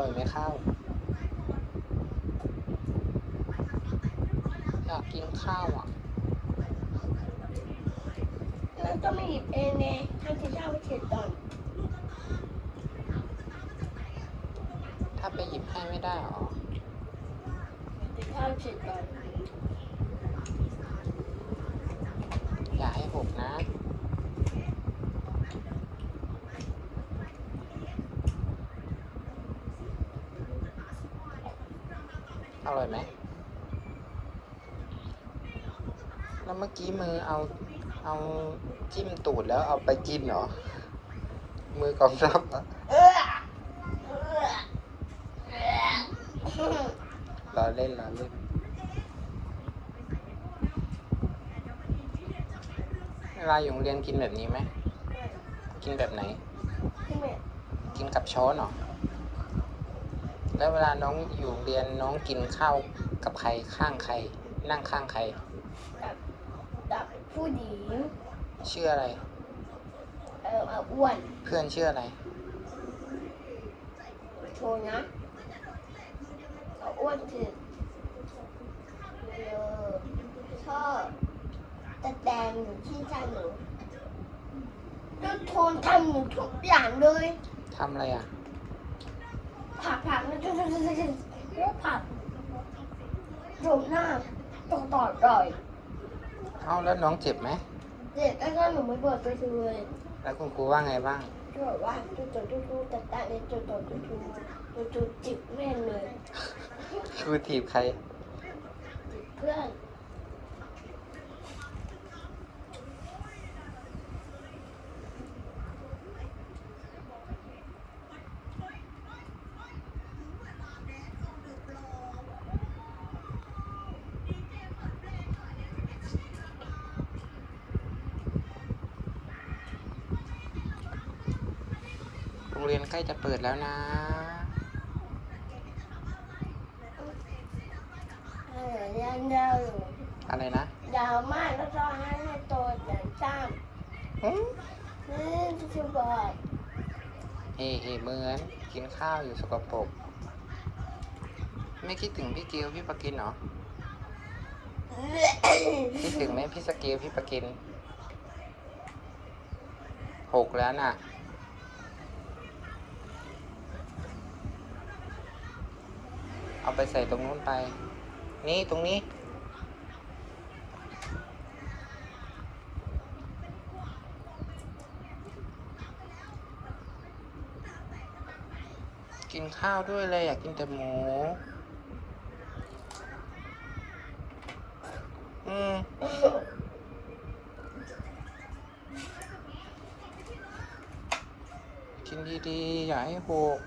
ร่อยไหมข้าว อยากกินข้าวอะ แล้วก็ไม่หยิบเองไงให้ที่เจ้าไปเช็ดก่อนถ้าไปหยิบให้ไม่ได้หรอที่เจ้าเช็ดก่อนอย่าให้หกนะ อร่อยไหม แล้วเมื่อกี้มือเอาเอาจิ้มตูดแล้วเอาไปกินเหรอ มือกองทัพเหรอเออเออเออรอเล่นรอเล่นเวลาอยู่โรงเรียนกินแบบนี้ไหม กินแบบไหนที่แม่กินกับช้อนเหรอ แล้วเวลาน้องอยู่โรงเรียนน้องกินข้าวกับใครข้างใคร นั่งข้างใคร กับกับผู้หญิงชื่ออะไร เออมาอ้วนเพื่อนชื่ออะไร โชว์นะเขาอ้วนถึงเออชอบตะแดงอยู่ที่ใจหนูแล้วโทนทำหนูทุกอย่างเลยทำอะไรอะ ผักผักแล้วแล้วผักโดนหน้าตกต่อร่อยเอาแล้วน้องเจ็บไหมเด็กแล้วก็หนูไม่เปิดไปดูเลยแล้วคุณครูว่าไงบ้างก็บอกว่าจุดจุดจุดจุดแต่แต่เนี่ยจุดจุดจุดจุดจุดจุดจิบแม่นเลยครูถีบใครจิบเพื่อน รงเรียนใกล้จะเปิดแล้วนะเออยังยาวอยู่อะไรนะยาวมากแล้วก็ให้ให้โตแต่จ้ามอืมนี่จะบอกเฮ้เฮ้เหมือนกินข้าวอยู่สกปรกไม่คิดถึงพี่เกียวพี่ปากินเหรอคิดถึงไหมพี่สเกลพี่ปากินหกแล้วน่ะ เอาไปใส่ตรงนู้นไป นี่ตรงนี้ กินข้าวด้วยเลยอยากกินแต่หมู อืมกินดีๆ อย่าให้หก